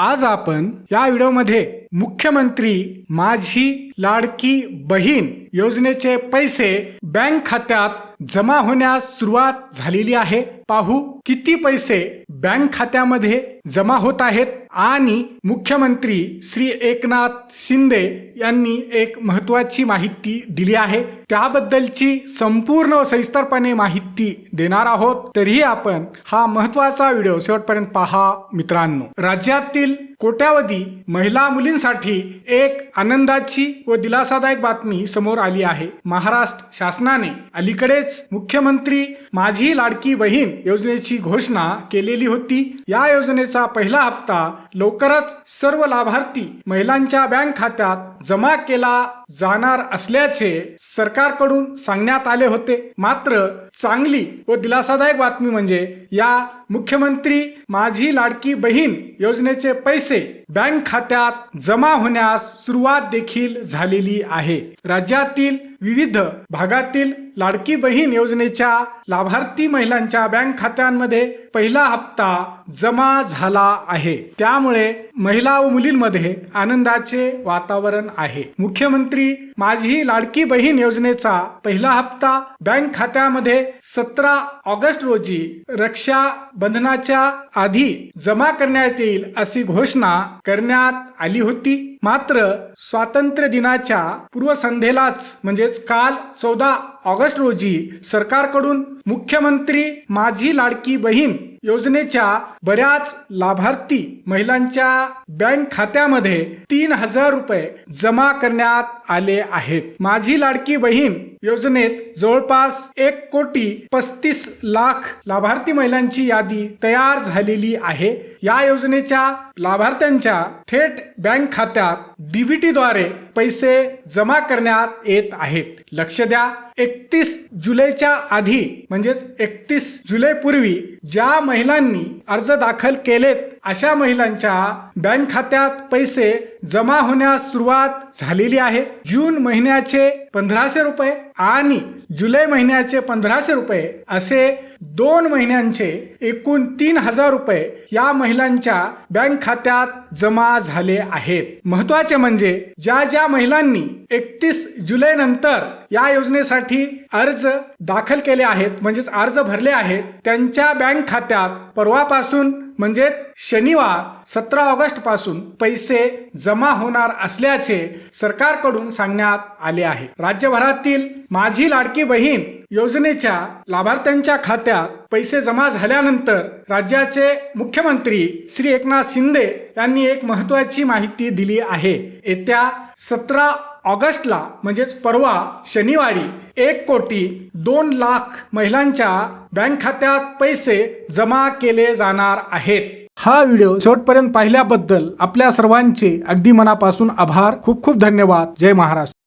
आज आपण या व्हिडिओमध्ये मुख्यमंत्री माझी लाडकी बहीण योजनेचे पैसे बँक खात्यात जमा होण्यास सुरुवात झालेली आहे. पाहू किती पैसे बँक खात्यामध्ये जमा होत आहेत. आणि मुख्यमंत्री श्री एकनाथ शिंदे यांनी एक महत्वाची माहिती दिली आहे. त्याबद्दलची संपूर्ण सविस्तरपणे माहिती देणार आहोत. तरीही आपण हा महत्त्वाचा व्हिडिओ शेवटपर्यंत पहा मित्रांनो. राज्यातील कोट्यावधी महिला मुलींसाठी एक आनंदाची व दिलासादायक बातमी समोर आली आहे. महाराष्ट्र शासनाने अलीकडेच मुख्यमंत्री माझी लाडकी बहीण योजनेची घोषणा केलेली होती. या योजनेचा पहिला हप्ता लवकरच सर्व लाभार्थी महिलांच्या बँक खात्यात जमा केला जाणार असल्याचे सरकारकडून सांगण्यात आले होते. मात्र चांगली व दिलासादायक बातमी म्हणजे या मुख्यमंत्री माझी लाडकी बहीण योजनेचे पैसे बँक खात्यात जमा होण्यास सुरुवात देखील झालेली आहे. राज्यातील विविध भागातील लाडकी बहीण योजनेच्या लाभार्थी महिलांच्या बँक खात्यांमध्ये पहिला हप्ता जमा झाला आहे. त्यामुळे महिला व मुलींमध्ये आनंदाचे वातावरण आहे. मुख्यमंत्री माझी लाडकी बहीण योजनेचा पहिला हप्ता बँक खात्यामध्ये सतरा ऑगस्ट रोजी रक्षा बंधनाच्या आधी जमा करण्यात येईल अशी घोषणा करण्यात आली होती. मात्र स्वातंत्र्य दिनाच्या पूर्वसंध्येलाच म्हणजेच काल चौदा ऑगस्ट रोजी सरकारकडून मुख्यमंत्री माझी लाडकी बहीण योजनेच्या बऱ्याच लाभार्थी महिलांच्या बँक खात्यामध्ये तीन हजार रुपये जमा करण्यात आले आहेत. माझी लाडकी बहीण योजनेत जवळपास एक कोटी पस्तीस लाख लाभार्थी महिलांची यादी तयार झालेली आहे. या योजनेच्या लाभार्थ्यांच्या थेट बँक खात्यात डीबीटी द्वारे पैसे जमा करण्यात येत आहेत. लक्ष द्या एकतीस जुलैच्या आधी म्हणजेच एकतीस जुलै पूर्वी ज्या महिलांनी अर्ज दाखल केलेत अशा महिलांच्या बँक खात्यात पैसे जमा होण्यास सुरुवात झालेली आहे. जून महिन्याचे पंधराशे रुपये आणि जुलै महिन्याचे पंधराशे रुपये असे दोन महिन्यांचे एकूण तीन हजार रुपये या महिलांच्या बँक खात्यात जमा झाले आहेत. महत्त्वाचे म्हणजे ज्या ज्या महिलांनी एकतीस जुलै नंतर या योजनेसाठी अर्ज दाखल केले आहेत म्हणजेच अर्ज भरले आहेत त्यांच्या बँक खात्यात परवापासून म्हणजेच शनिवार सतरा ऑगस्टपासून पैसे जमा होणार असल्याचे सरकारकडून सांगण्यात आले आहे. राज्यभरातील माझी लाडकी बहीण योजनेच्या लाभार्थ्यांच्या खात्यात पैसे जमा झाल्यानंतर राज्याचे मुख्यमंत्री श्री एकनाथ शिंदे यांनी एक महत्वाची माहिती दिली आहे. येत्या सतरा ऑगस्टला म्हणजेच परवा शनिवारी एक कोटी दोन लाख महिलांच्या बँक खात्यात पैसे जमा केले जाणार आहेत. हा व्हिडिओ शेवटपर्यंत पाहिल्याबद्दल आपल्या सर्वांचे अगदी मनापासून आभार. खूप खूप धन्यवाद. जय महाराष्ट्र.